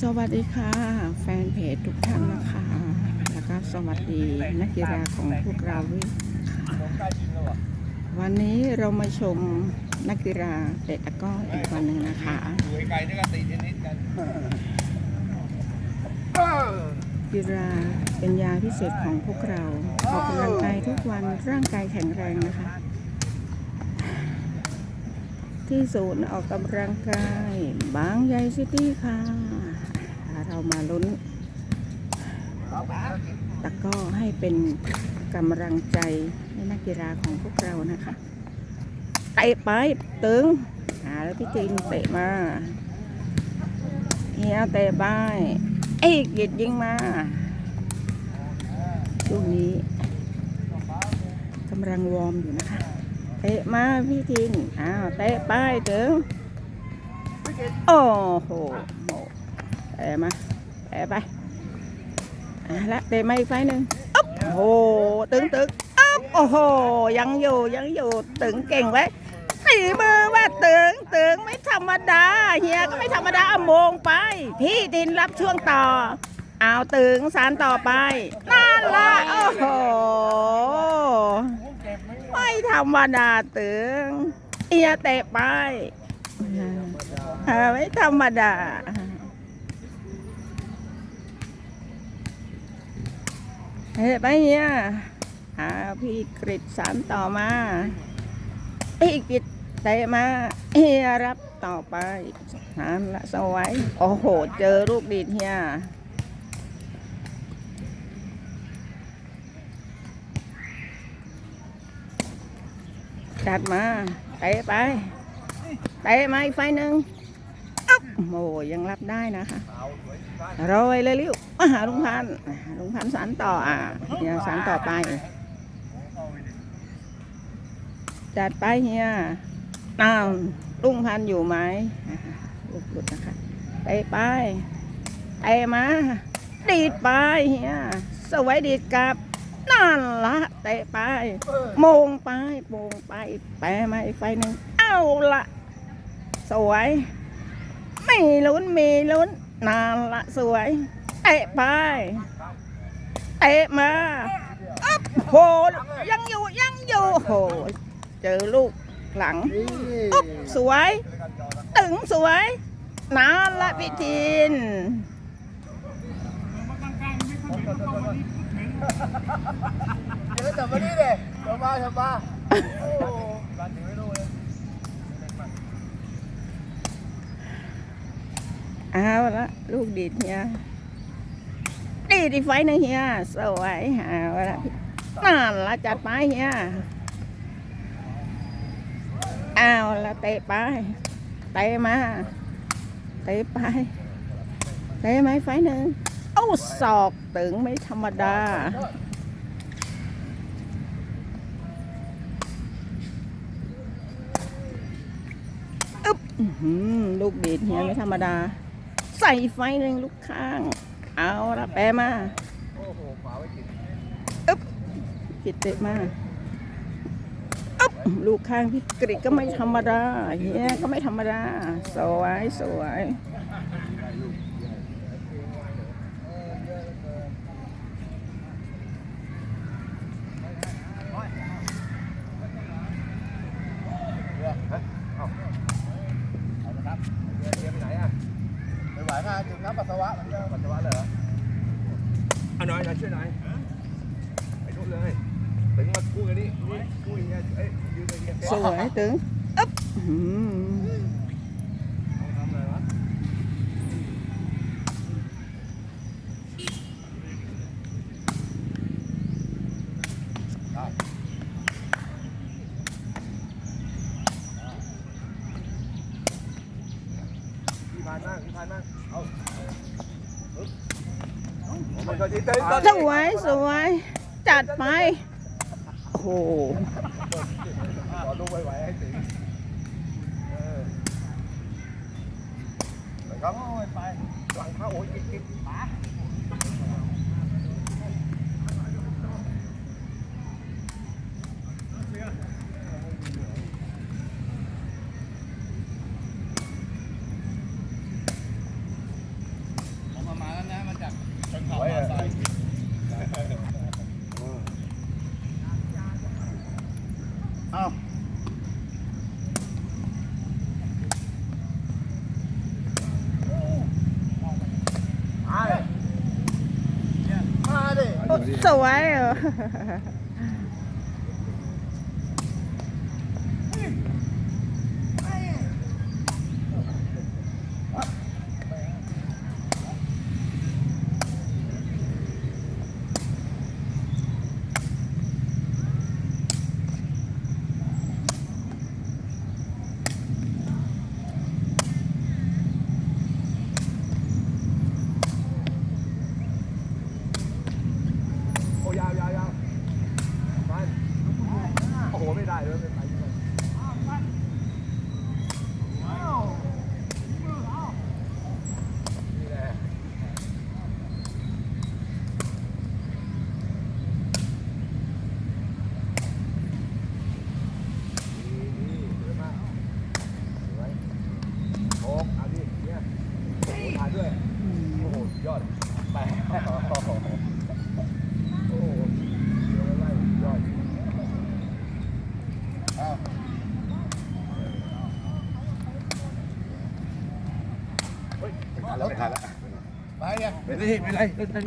สวัสดีค่ะ แฟนเพจทุกท่านนะคะ แล้วก็สวัสดีนักกีฬาของพวกเราด้วยค่ะวันนี้เรามาชมนักกีฬาเตะตะก้ออีกวันหนึ่งนะคะอยู่ไกลๆด้วยกันตีเทนนิสกันกีฬาเป็นยาพิเศษของพวกเราออกกำลังกายทุกวันร่างกายแข็งแรงนะคะ ที่ศูนย์ออกกำลังกาย บางใหญ่ซิตี้ค่ะ เรามาลุ้นตะก้อให้เป็นกำลังใจให้นักกีฬาของพวกเรานะคะเตะไปตึงหาแล้วพี่จีนเตะมาเฮียเตะไปเอ้ยกิดยิงมาช่วงนี้กำลังวอร์มอยู่นะคะเตะมาพี่ทินอ้าวเตะไปถึงโอ้โห โหเตะมาเตะไปอะละเตะมาอีกไฟหนึ่งอ๊บโอ้โหตึงตึงอ๊บโอ้โหยังอยู่ยังอยู่ตึงเก่งไว้สีมือว่าตึงตึงไม่ธรรมดาเฮียก็ไม่ธรรมดาอาโมงไป พี่ดินรับช่วงต่อ เอาตึงสารต่อไปนั่นละโอ้โหไม่ธรรมดาตึงเอียเตะไปไม่ธรรมดา เฮ้ยไปเฮียหาพี่กริดสารต่อมาพี่กริดเตะมาเฮียรับต่อไปนั่นละสวย โอ้โห เจอลูกดีดเฮียจัดมาเตะไปเตะมาอีกไฟหนึ่งอ๊อบโอ้ยังรับได้นะคะโรยเลยลิ้ว มาหาลุงพันธ์ลุงพันธ์สารต่ออะเฮียสารต่อไป จัดไปเฮียอ้าวลุงพันธ์อยู่ไหมลูกหลุดนะคะเตะไปเตะมาดีดไปเฮียสวยดีดกลับนั่นละเตะไปโมงไปโมงไปแปมาอีกไฟหนึ่งเอาละสวย ไม่ลุ้นมีลุ้นนานละสวย ตะไปเตะมาอ๊บโหยังอยู่ยังอยู่โหเจอลูกหลังอุ๊บสวย ตึงสวยนานละพี่ทินเดี๋ยวจับมานี่เลยจับมาจับมาโอ้รันถึงไม่รู้เลยเอาละลูกดีดเฮีย ดีดีไฟหนึงเฮียสวยเอาละนั่นละจัดไปเฮียเอาละเตะไปเตะมาเตะไปเตะไหมไฟหนึ่งเอ้าศอกตึงไม่ธรรมดาอึ๊บลูกดีดเฮียไม่ธรรมดา ใส่ไฟหนึ่งลูกข้าง เอาละแปมาโอ้โหฝาไว้กินผิดเตะมาอึ๊บลูกข้างพี่กริดก็ไม่ธรรมดาเฮียก็ไม่ธรรมดา สวยสวย เอาละครับเรือเรือไปไหนอะไปไหวมา จุดน้ำปัสสาวะมันก็ปัสสาวะเลยเหรอเอาหน่อยหน่อยช่วยหน่อยไปนู่นเลยถึงมาคู่กันนี่นี่คู่อย่างเงี้ยเอ้ยยืนอย่างเงี้ยสวยตึงอึ๊บอื้อหือ เอาทำอะไรวะ พี่พานมากพี่พานมาก เอาสวยสวย จัดไป โอ้โหขอดูไวๆให้ถึงเออไปครับไปหลังเข้าโอ้ยกิ๊กกิ๊ก 啊拿来妈的。走完了。Ê, mày đây, đây, đây.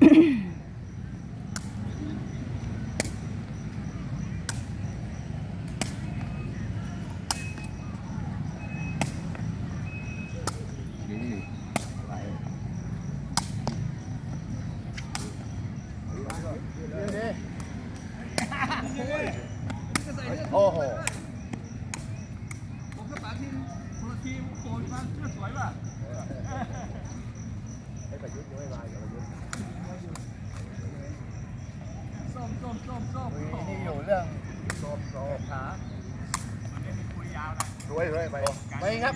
Mm-hmm. ประยุทธ์ยังไม่มาอยู่ประยุทธ์ส้มส้มส้มส้มคุยนี่อยู่เรื่องโสมโสมขามันไม่มีคุยยาวนะรวยรวยไปไปครับ